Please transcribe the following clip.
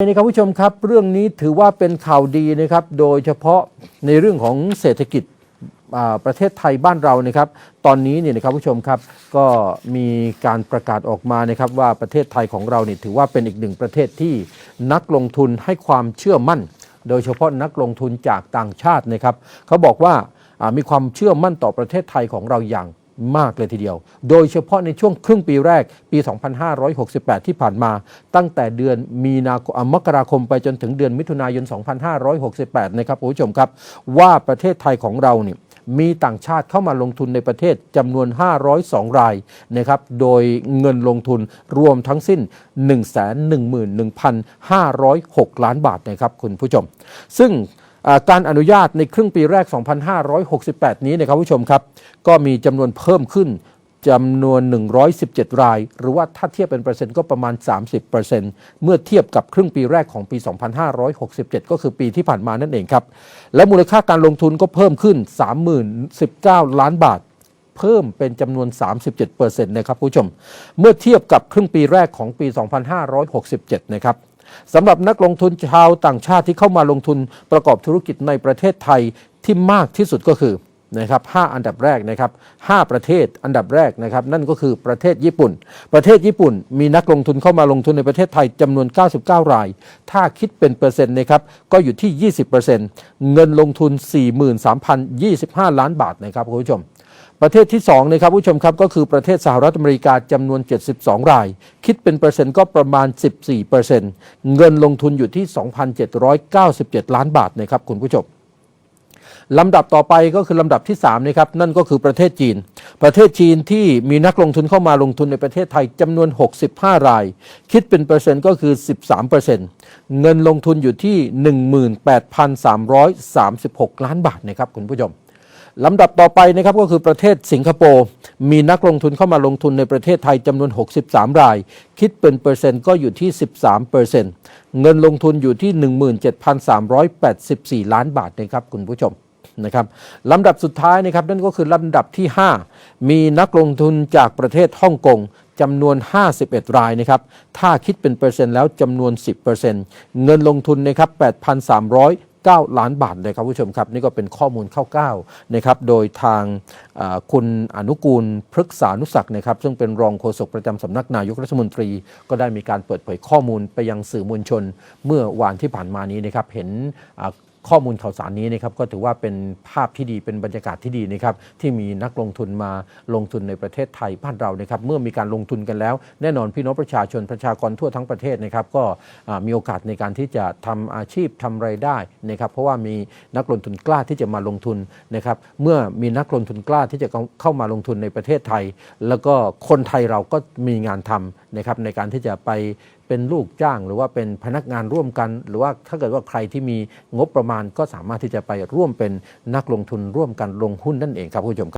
นะครับผู้ชมครับเรื่องนี้ถือว่าเป็นข่าวดีนะครับ โดยเฉพาะในเรื่องของเศรษฐกิจประเทศไทยบ้านเรานะครับ ตอนนี้เนี่ยนะครับผู้ชมครับก็มีการประกาศออกมานะครับว่าประเทศไทยของเราเนี่ยถือว่าเป็นอีกหนึ่งประเทศที่นักลงทุนให้ความเชื่อมั่น โดยเฉพาะนักลงทุนจากต่างชาตินะครับเขาบอกว่ามีความเชื่อมั่นต่อประเทศไทยของเราอย่าง มากเลยทีเดียว โดยเฉพาะในช่วงครึ่งปีแรกปี 2568 ที่ผ่านมา ตั้งแต่เดือนมีนาคมมกราคมไปจนถึงเดือนมิถุนายน 2568 นะครับคุณผู้ชมครับ ว่าประเทศไทยของเราเนี่ยมีต่างชาติเข้ามาลงทุนในประเทศจำนวน 502 รายนะครับโดยเงินลงทุนรวมทั้งสิ้น 111,506 ล้านบาทนะครับคุณผู้ชม ซึ่ง การอนุญาตในครึ่งปีแรก 2568 นี้นะครับผู้ชมครับ ก็มีจำนวนเพิ่มขึ้นจำนวน 117 ราย หรือว่าถ้าเทียบเป็นเปอร์เซ็นต์ก็ประมาณ 30%เมื่อเทียบกับครึ่งปีแรกของปี 2567 ก็คือปีที่ผ่านมานั่นเองครับ และมูลค่าการลงทุนก็เพิ่มขึ้น 30,19 ล้านบาท เพิ่มเป็นจำนวน 37%นะครับผู้ชม เมื่อเทียบกับครึ่งปีแรกของปี 2567 นะครับ สำหรับนักลงทุนชาวต่างชาติที่เข้ามาลงทุนประกอบธุรกิจในประเทศไทยที่มากที่สุดก็คือนะครับ5อันดับแรกนะครับ5ประเทศอันดับแรกนะครับ นั่นก็คือประเทศญี่ปุ่น ประเทศญี่ปุ่น มีนักลงทุนเข้ามาลงทุนในประเทศไทยจำนวน 99 ราย ถ้าคิดเป็นเปอร์เซ็นต์นะครับ ก็อยู่ที่ 20%เงินลงทุน 43,025 ล้านบาทนะครับคุณผู้ชม ประเทศที่2นะครับผู้ชมครับก็คือประเทศสหรัฐอเมริกาจำนวน 72 ราย คิดเป็นเปอร์เซ็นต์ก็ประมาณ 14%เงินลงทุนอยู่ที่ 2,797 ล้านบาทนะครับคุณผู้ชมลำดับต่อไปก็คือลำดับที่3นะครับนั่นก็คือประเทศจีน ประเทศจีนที่มีนักลงทุนเข้ามาลงทุนในประเทศไทยจำนวน 65 ราย คิดเป็นเปอร์เซ็นต์ก็คือ 13%เงินลงทุนอยู่ที่ 18,336 ล้านบาทนะครับคุณผู้ชม ลำดับต่อไปนะครับก็คือประเทศสิงคโปร์มีนักลงทุนเข้ามาลงทุนในประเทศไทยจำนวน 63 ราย คิดเป็นเปอร์เซ็นต์ก็อยู่ที่ 13เปอร์เซ็นต์เงินลงทุนอยู่ที่ 17,384 ล้านบาทนะครับคุณผู้ชมนะครับลำดับสุดท้ายนะครับนั่นก็คือลำดับที่ 5 มีนักลงทุนจากประเทศฮ่องกงจำนวน 51 รายนะครับ ถ้าคิดเป็นเปอร์เซ็นต์แล้วจำนวน 10%เงินลงทุนนะครับ8,300 9 ล้านบาทเลยครับผู้ชมครับ นี่ก็เป็นข้อมูลคร่าวๆนะครับโดยทางคุณอนุกูลพฤกษานุศักดิ์นะครับ ซึ่งเป็นรองโฆษกประจำสำนักนายกรัฐมนตรี ก็ได้มีการเปิดเผยข้อมูลไปยังสื่อมวลชน เมื่อวานที่ผ่านมานี้นะครับเห็น ข้อมูลข่าวสารนี้นะครับก็ถือว่าเป็นภาพที่ดีเป็นบรรยากาศที่ดีนะครับที่มีนักลงทุนมาลงทุนในประเทศไทยบ้านเรานะครับเมื่อมีการลงทุนกันแล้ว แน่นอนพี่น้องประชาชนประชากรทั่วทั้งประเทศนะครับก็มีโอกาสในการที่จะทำอาชีพทำไรายได้นะครับเพราะว่ามีนักลงทุนกล้าที่จะมาลงทุนนะครับเมื่อมีนักลงทุนกล้าที่จะเข้ามาลงทุนในประเทศไทย แล้วก็คนไทยเราก็มีงานทำนะครับในการที่จะไป เป็นลูกจ้างหรือว่าเป็นพนักงานร่วมกัน หรือว่าถ้าเกิดว่าใครที่มีงบประมาณก็สามารถที่จะไปร่วมเป็นนักลงทุนร่วมกันลงหุ้นนั่นเองครับคุณผู้ชมครับ